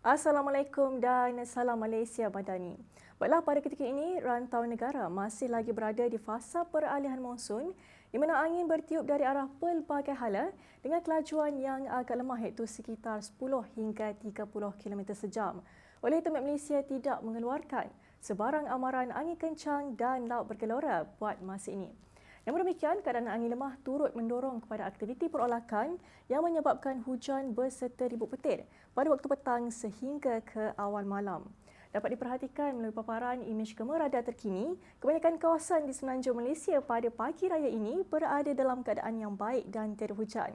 Assalamualaikum dan salam Malaysia Madani. Baiklah pada ketika ini rantau negara masih lagi berada di fasa peralihan monsun di mana angin bertiup dari arah pelbagai hala dengan kelajuan yang agak lemah iaitu sekitar 10 hingga 30 km sejam. Oleh itu Malaysia tidak mengeluarkan sebarang amaran angin kencang dan laut bergelora buat masa ini. Namun demikian, keadaan angin lemah turut mendorong kepada aktiviti perolakan yang menyebabkan hujan berserta ribut petir pada waktu petang sehingga ke awal malam. Dapat diperhatikan melalui paparan imej kamera radar terkini, kebanyakan kawasan di semenanjung Malaysia pada pagi raya ini berada dalam keadaan yang baik dan tiada hujan.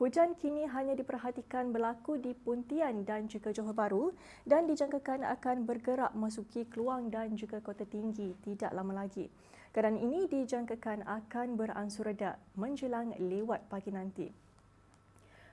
Hujan kini hanya diperhatikan berlaku di Puntian dan juga Johor Bahru dan dijangkakan akan bergerak masuki Keluang dan juga Kota Tinggi tidak lama lagi. Keadaan ini dijangkakan akan beransur reda menjelang lewat pagi nanti.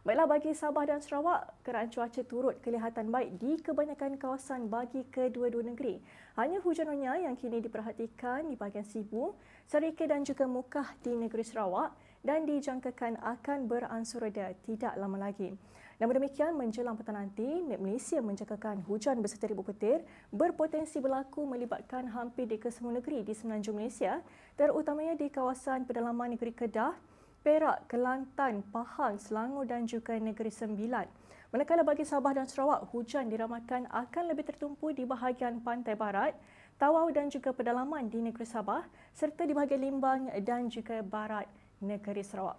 Baiklah bagi Sabah dan Sarawak, keadaan cuaca turut kelihatan baik di kebanyakan kawasan bagi kedua-dua negeri. Hanya hujan ronya yang kini diperhatikan di bahagian Sibu, Serika dan juga Mukah di negeri Sarawak dan dijangkakan akan beransur reda tidak lama lagi. Namun demikian, menjelang petang nanti, Met Malaysia menjangkakan hujan berserta ribu petir berpotensi berlaku melibatkan hampir di kesemua negeri di semenanjung Malaysia, terutamanya di kawasan pedalaman negeri Kedah, Perak, Kelantan, Pahang, Selangor dan juga Negeri Sembilan. Manakala bagi Sabah dan Sarawak, hujan diramalkan akan lebih tertumpu di bahagian pantai barat, Tawau dan juga pedalaman di Negeri Sabah serta di bahagian Limbang dan juga barat negeri Sarawak.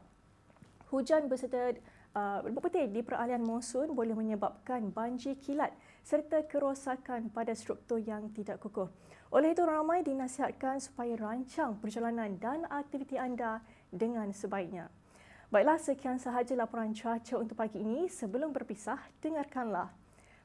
Hujan berserta uh, berpetir di peralihan monsun boleh menyebabkan banjir kilat serta kerosakan pada struktur yang tidak kukuh. Oleh itu ramai dinasihatkan supaya rancang perjalanan dan aktiviti anda dengan sebaiknya. Baiklah sekian sahaja laporan cuaca untuk pagi ini. Sebelum berpisah, dengarkanlah.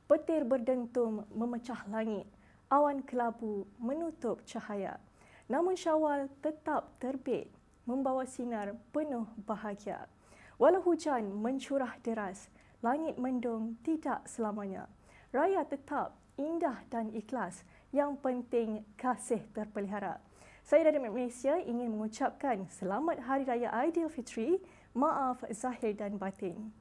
Petir berdentum memecah langit. Awan kelabu menutup cahaya. Namun syawal tetap terbit membawa sinar penuh bahagia. Walau hujan mencurah deras, langit mendung tidak selamanya. Raya tetap indah dan ikhlas. Yang penting kasih terpelihara. Saya dari Malaysia ingin mengucapkan selamat Hari Raya Aidilfitri. Maaf zahir dan batin.